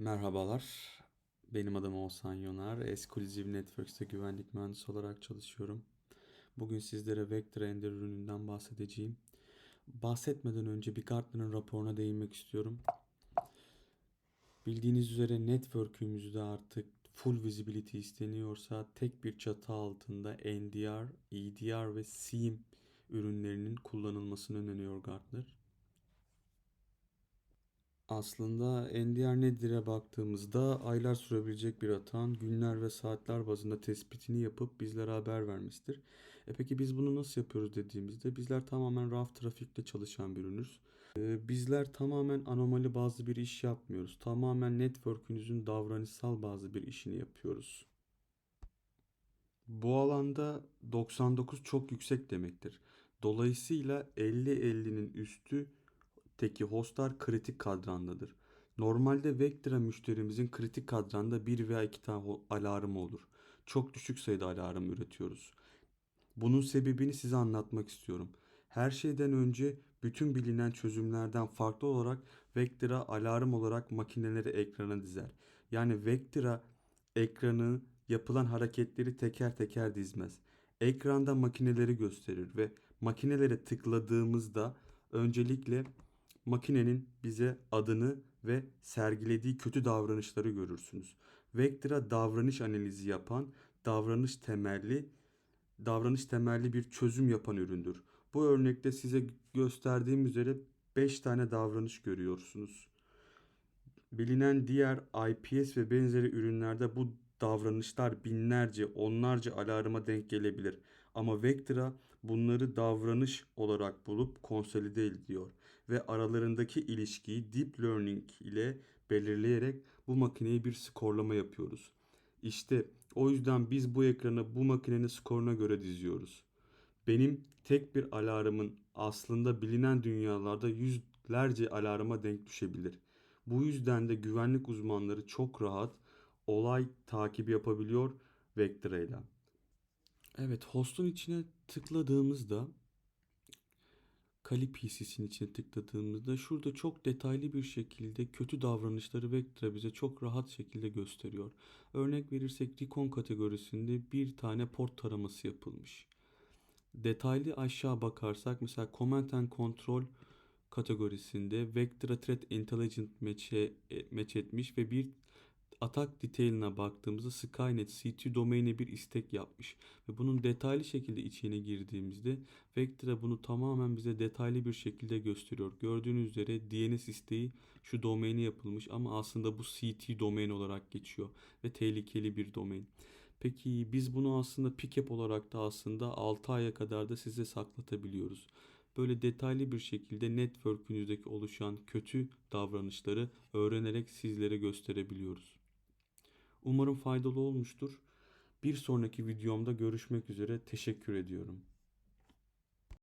Merhabalar. Benim adım Oğuzhan Yonar. Exclusive Networks'te güvenlik mühendisi olarak çalışıyorum. Bugün sizlere Vector Ender ürününden bahsedeceğim. Bahsetmeden önce bir Gartner'ın raporuna değinmek istiyorum. Bildiğiniz üzere network'ümüzde artık full visibility isteniyorsa tek bir çatı altında NDR, EDR ve SIEM ürünlerinin kullanılmasını öneriyor Gartner. Aslında NDR nedir'e baktığımızda aylar sürebilecek bir atağın günler ve saatler bazında tespitini yapıp bizlere haber vermesidir. E peki biz bunu nasıl yapıyoruz dediğimizde bizler tamamen RAW trafikle çalışan bir ürünüz. E, bizler tamamen anomali bazı bir iş yapmıyoruz. Tamamen network'ünüzün davranışsal bazı bir işini yapıyoruz. Bu alanda 99 çok yüksek demektir. Dolayısıyla 50-50'nin üstü teki hostlar kritik kadrandadır. Normalde Vectra müşterimizin kritik kadranda bir veya iki tane ho- alarmı olur. Çok düşük sayıda alarm üretiyoruz. Bunun sebebini size anlatmak istiyorum. Her şeyden önce bütün bilinen çözümlerden farklı olarak Vectra alarm olarak makineleri ekrana dizer. Yani Vectra ekranı yapılan hareketleri teker teker dizmez. Ekranda makineleri gösterir ve makinelere tıkladığımızda öncelikle makinenin bize adını ve sergilediği kötü davranışları görürsünüz. Vectra davranış analizi yapan, davranış temelli, davranış temelli bir çözüm yapan üründür. Bu örnekte size gösterdiğim üzere 5 tane davranış görüyorsunuz. Bilinen diğer IPS ve benzeri ürünlerde bu davranışlar binlerce, onlarca alarma denk gelebilir. Ama Vectra bunları davranış olarak bulup konsolide ediyor ve aralarındaki ilişkiyi deep learning ile belirleyerek bu makineye bir skorlama yapıyoruz. İşte o yüzden biz bu ekranı bu makinenin skoruna göre diziyoruz. Benim tek bir alarmın aslında bilinen dünyalarda yüzlerce alarma denk düşebilir. Bu yüzden de güvenlik uzmanları çok rahat olay takibi yapabiliyor Vectra ile. Evet, host'un içine tıkladığımızda Kali PC'sinin içine tıkladığımızda şurada çok detaylı bir şekilde kötü davranışları Vectra bize çok rahat şekilde gösteriyor. Örnek verirsek Recon kategorisinde bir tane port taraması yapılmış. Detaylı aşağı bakarsak mesela Command and Control kategorisinde Vectra Threat Intelligent match'e, e, match etmiş ve bir atak detailine baktığımızda Skynet CT domain'e bir istek yapmış. Ve bunun detaylı şekilde içine girdiğimizde Vectra bunu tamamen bize detaylı bir şekilde gösteriyor. Gördüğünüz üzere DNS isteği şu domaine yapılmış ama aslında bu CT domain olarak geçiyor ve tehlikeli bir domain. Peki biz bunu aslında pickup olarak da aslında 6 aya kadar da size saklatabiliyoruz. Böyle detaylı bir şekilde network'ünüzdeki oluşan kötü davranışları öğrenerek sizlere gösterebiliyoruz. Umarım faydalı olmuştur. Bir sonraki videomda görüşmek üzere. Teşekkür ediyorum.